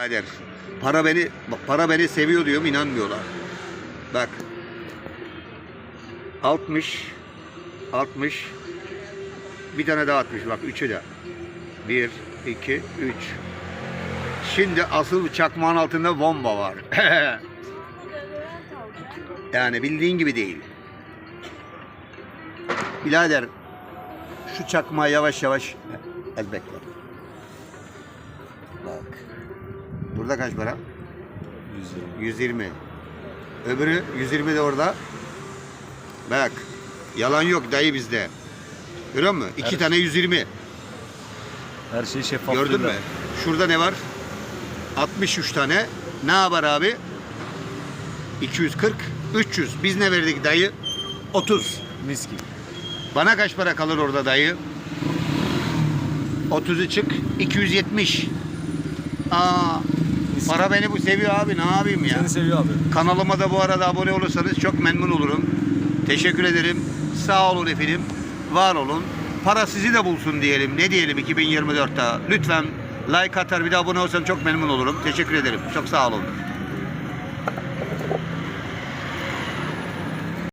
Birader, Para beni para beni seviyor diyorum inanmıyorlar. Bak. 60 60 bir tane daha atmış bak üçü de. 1 2 3 Şimdi asıl çakmağın altında bomba var. yani bildiğin gibi değil. Birader şu çakmağı yavaş yavaş el bekle. Bak. Burada kaç para? 120. Öbürü 120 de orada. Bak. Yalan yok dayı bizde. Görüyor musun? İki Evet. tane 120. Her şey şeffaf. Gördün mü? Şurada ne var? 63 tane. Ne haber abi? 240, 300. Biz ne verdik dayı? 30. Mis gibi. Bana kaç para kalır orada dayı? 30'u çık. 270. Aa, para beni bu seviyor abi. Ne yapayım ya? Seni seviyor abi. Kanalıma da bu arada abone olursanız çok memnun olurum. Teşekkür ederim. Sağ olun efendim. Var olun. Para sizi de bulsun diyelim. Ne diyelim 2024'te. Lütfen like atar bir de abone olsan çok memnun olurum. Teşekkür ederim. Çok sağ olun.